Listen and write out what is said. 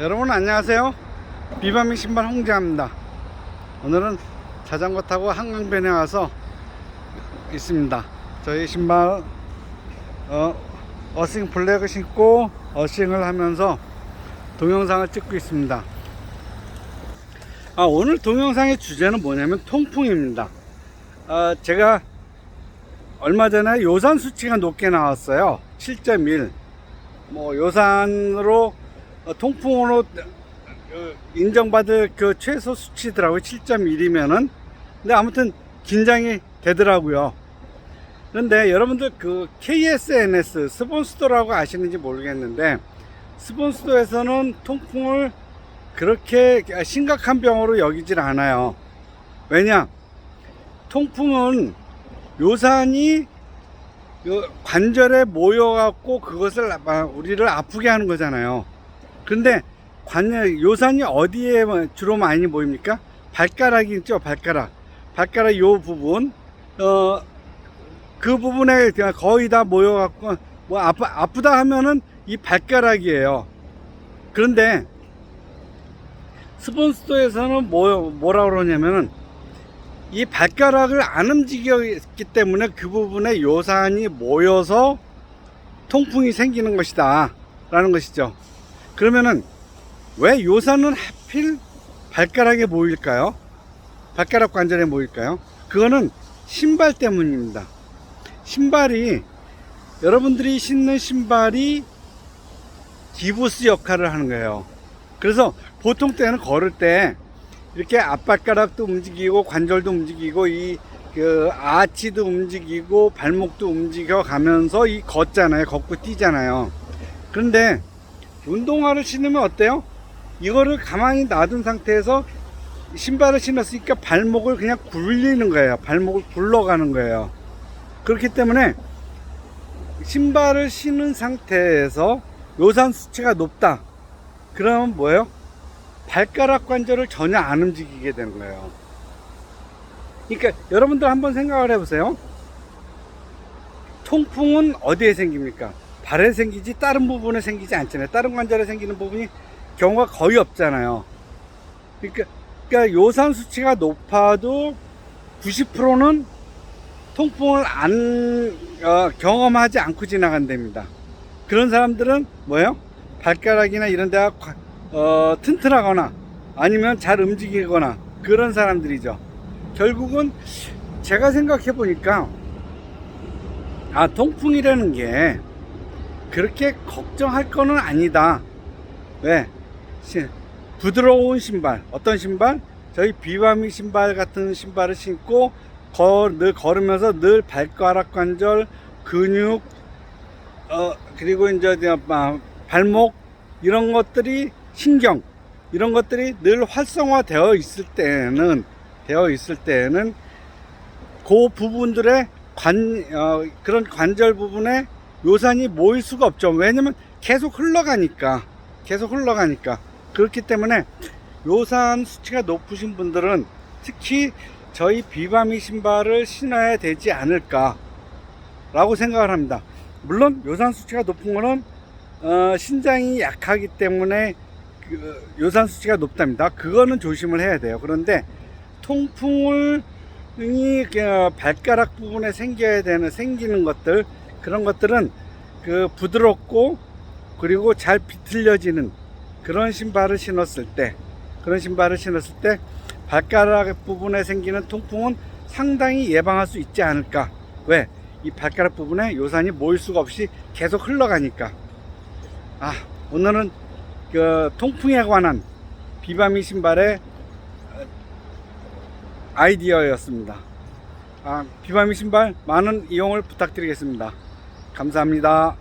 여러분 안녕하세요. 비바미 신발 홍재합니다. 오늘은 자전거 타고 한강변에 와서 있습니다. 저희 신발 어, 어싱 블랙을 신고 어싱을 하면서 동영상을 찍고 있습니다. 아, 오늘 동영상의 주제는 뭐냐면 통풍입니다. 아, 제가 얼마 전에 요산 수치가 높게 나왔어요. 7.1 뭐 요산으로 어, 통풍으로 어, 인정받을 그 최소 수치더라고요. 7.1이면은. 근데 아무튼 긴장이 되더라고요. 그런데 여러분들 그 KSNS 스본스토라고 아시는지 모르겠는데 스본스토에서는 통풍을 그렇게 심각한 병으로 여기질 않아요. 왜냐? 통풍은 요산이 그 관절에 모여갖고 그것을 아- 우리를 아프게 하는 거잖아요. 근데 관절 요산이 어디에 주로 많이 모입니까? 발가락이 있죠, 발가락. 발가락 요 부분, 어, 그 부분에 거의 다 모여갖고 뭐 아프, 아프다 하면은 이 발가락이에요. 그런데 스폰스토에서는 뭐, 뭐라 그러냐면은 이 발가락을 안 움직였기 때문에 그 부분에 요산이 모여서 통풍이 생기는 것이다 라는 것이죠 그러면은 왜 요산은 하필 발가락에 모일까요? 발가락 관절에 모일까요? 그거는 신발 때문입니다 신발이 여러분들이 신는 신발이 기부스 역할을 하는 거예요 그래서 보통 때는 걸을 때 이렇게 앞발가락도 움직이고 관절도 움직이고 이 그 아치도 움직이고 발목도 움직여 가면서 이 걷잖아요. 걷고 뛰잖아요. 그런데 운동화를 신으면 어때요? 이거를 가만히 놔둔 상태에서 신발을 신었으니까 발목을 그냥 굴리는 거예요. 발목을 굴러가는 거예요. 그렇기 때문에 신발을 신은 상태에서 요산 수치가 높다. 그러면 뭐예요? 발가락 관절을 전혀 안 움직이게 되는 거예요. 그러니까 여러분들 한번 생각을 해보세요. 통풍은 어디에 생깁니까? 발에 생기지 다른 부분에 생기지 않잖아요. 다른 관절에 생기는 부분이 경우가 거의 없잖아요. 그러니까, 그러니까 요산 수치가 높아도 90%는 통풍을 안 어, 경험하지 않고 지나간답니다. 그런 사람들은 뭐예요? 발가락이나 이런 데가 과- 어, 튼튼하거나 아니면 잘 움직이거나 그런 사람들이죠. 결국은 제가 생각해 보니까 아 통풍이라는 게 그렇게 걱정할 거는 아니다. 왜? 시- 부드러운 신발 어떤 신발? 저희 비바미 신발 같은 신발을 신고 걸, 늘 걸으면서 늘 발가락 관절 근육 어 그리고 이제 발목 이런 것들이 신경 이런 것들이 늘 활성화되어 있을 때는 되어 있을 때는 그 부분들의 관 어, 그런 관절 부분에 요산이 모일 수가 없죠. 왜냐면 계속 흘러가니까 계속 흘러가니까 그렇기 때문에 요산 수치가 높으신 분들은 특히 저희 비바미 신발을 신어야 되지 않을까 라고 생각을 합니다. 물론 요산 수치가 높은 거는 어, 신장이 약하기 때문에 그 요산 수치가 높답니다. 그거는 조심을 해야 돼요. 그런데 통풍을 이그 발가락 부분에 생겨야 되는 생기는 것들 그런 것들은 그 부드럽고 그리고 잘 비틀려지는 그런 신발을 신었을 때 그런 신발을 신었을 때 발가락 부분에 생기는 통풍은 상당히 예방할 수 있지 않을까 왜? 이 발가락 부분에 요산이 모일 수가 없이 계속 흘러가니까 아 오늘은 그 통풍에 관한 비바미 신발의 어, 아이디어였습니다. 아, 비바미 신발 많은 이용을 부탁드리겠습니다. 감사합니다.